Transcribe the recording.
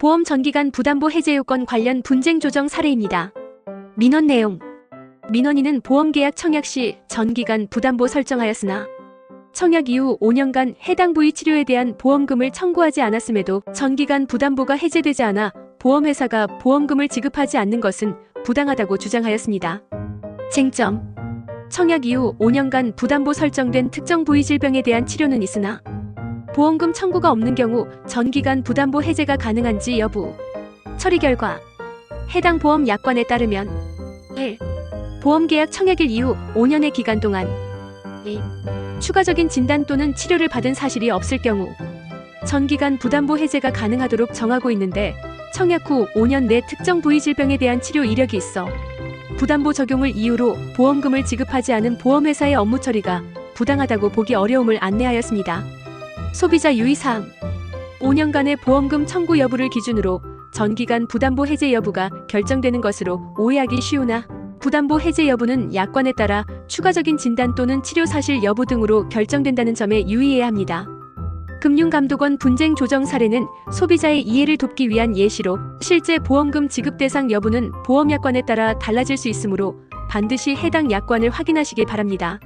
보험 전기간 부담보 해제 요건 관련 분쟁 조정 사례입니다. 민원 내용. 민원인은 보험계약 청약 시 전기간 부담보 설정하였으나 청약 이후 5년간 해당 부위 치료에 대한 보험금을 청구하지 않았음에도 전기간 부담보가 해제되지 않아 보험회사가 보험금을 지급하지 않는 것은 부당하다고 주장하였습니다. 쟁점. 청약 이후 5년간 부담보 설정된 특정 부위 질병에 대한 치료는 있으나 보험금 청구가 없는 경우 전기간 부담보 해제가 가능한지 여부. 처리 결과. 해당 보험 약관에 따르면 1. 보험 계약 청약일 이후 5년의 기간 동안 2. 추가적인 진단 또는 치료를 받은 사실이 없을 경우 전기간 부담보 해제가 가능하도록 정하고 있는데 청약 후 5년 내 특정 부위 질병에 대한 치료 이력이 있어 부담보 적용을 이유로 보험금을 지급하지 않은 보험회사의 업무 처리가 부당하다고 보기 어려움을 안내하였습니다. 소비자 유의사항 5년간의 보험금 청구 여부를 기준으로 전기간 부담보 해제 여부가 결정되는 것으로 오해하기 쉬우나 부담보 해제 여부는 약관에 따라 추가적인 진단 또는 치료 사실 여부 등으로 결정된다는 점에 유의해야 합니다. 금융감독원 분쟁 조정 사례는 소비자의 이해를 돕기 위한 예시로 실제 보험금 지급 대상 여부는 보험약관에 따라 달라질 수 있으므로 반드시 해당 약관을 확인하시길 바랍니다.